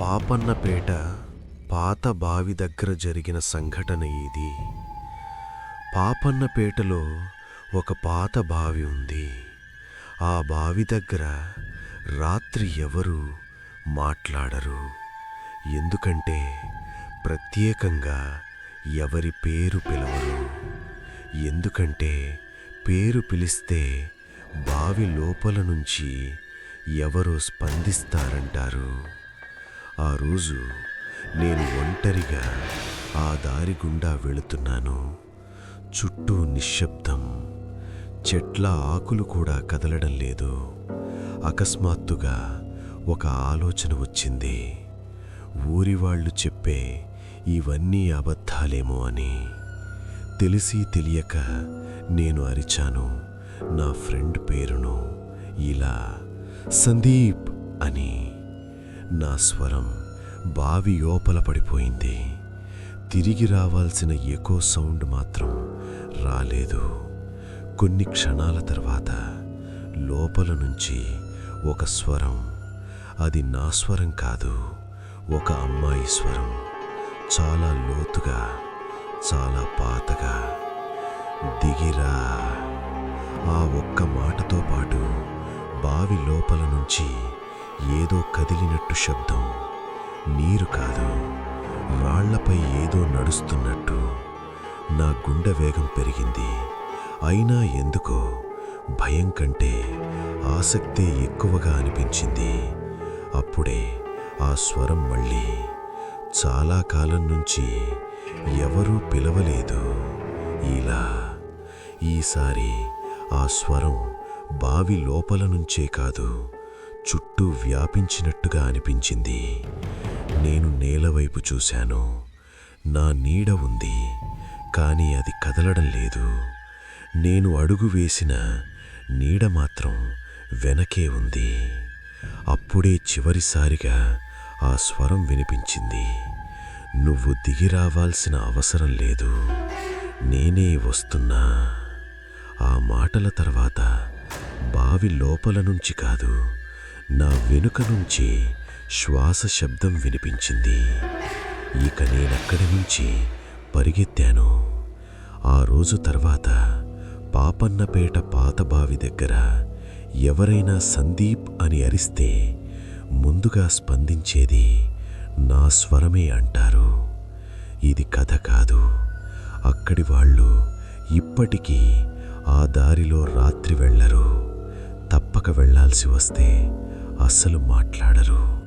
పాపన్నపేట పాత బావి దగ్గర జరిగిన సంఘటన ఇది. పాపన్నపేటలో ఒక పాత బావి ఉంది. ఆ బావి దగ్గర రాత్రి ఎవరు మాట్లాడరు. ఎందుకంటే ప్రత్యేకంగా ఎవరి పేరు పిలవరు. ఎందుకంటే పేరు పిలిస్తే బావి లోపల నుంచి ఎవరో స్పందిస్తారంటారు. ఆ రోజు నేను ఒంటరిగా ఆ దారి గుండా వెళుతున్నాను. చుట్టూ నిశ్శబ్దం. చెట్ల ఆకులు కూడా కదలడం లేదు. అకస్మాత్తుగా ఒక ఆలోచన వచ్చింది. ఊరి వాళ్ళు చెప్పే ఇవన్నీ అబద్ధాలేమో అని. తెలిసి తెలియక నేను అరిచాను. నా ఫ్రెండ్ పేరును ఇలా సందీప్ అని. నా స్వరం బావి యోపల పడిపోయింది. తిరిగి రావాల్సిన ఎకో సౌండ్ మాత్రం రాలేదు. కొన్ని క్షణాల తర్వాత లోపల నుంచి ఒక స్వరం అది నా స్వరం కాదు ఒక అమ్మాయి స్వరం. చాలా లోతుగా చాలా పాతగా. దిగిరా. ఆ ఒక్క మాటతో పాటు బావి లోపల నుంచి ఏదో కదిలినట్టు శబ్దం. నీరు కాదు. రాళ్ళపై ఏదో నడుస్తున్నట్టు. నా గుండె వేగం పెరిగింది. అయినా ఎందుకో భయం కంటే ఆసక్తే ఎక్కువగా అనిపించింది. అప్పుడే ఆ స్వరం మళ్ళీ చాలా కాలం నుంచి ఎవరూ పిలవలేదు. ఇలా ఈసారి ఆ స్వరం బావి లోపల నుంచే కాదు చుట్టూ వ్యాపించినట్టుగా అనిపించింది. నేను నేలవైపు చూశాను. నా నీడ ఉంది కానీ అది కదలడం లేదు. నేను అడుగు వేసిన నీడ మాత్రం వెనకే ఉంది. అప్పుడే చివరిసారిగా ఆ స్వరం వినిపించింది. నువ్వు దిగి రావాల్సిన అవసరం లేదు. నేనే వస్తున్నా. ఆ మాటల తర్వాత బావి లోపల నుంచి కాదు నా వెనుక నుంచి శ్వాస శబ్దం వినిపించింది. ఇక నేనక్కడి నుంచి పరిగెత్తాను. ఆ రోజు తర్వాత పాపన్నపేట పాత బావి దగ్గర ఎవరైనా సందీప్ అని అరిస్తే ముందుగా స్పందించేది నా స్వరమే అంటారు. ఇది కథ కాదు. అక్కడి వాళ్ళు ఇప్పటికీ ఆ దారిలో రాత్రి వెళ్ళరు. తప్పక వెళ్ళాల్సి వస్తే అస్సలు మాట్లాడరు.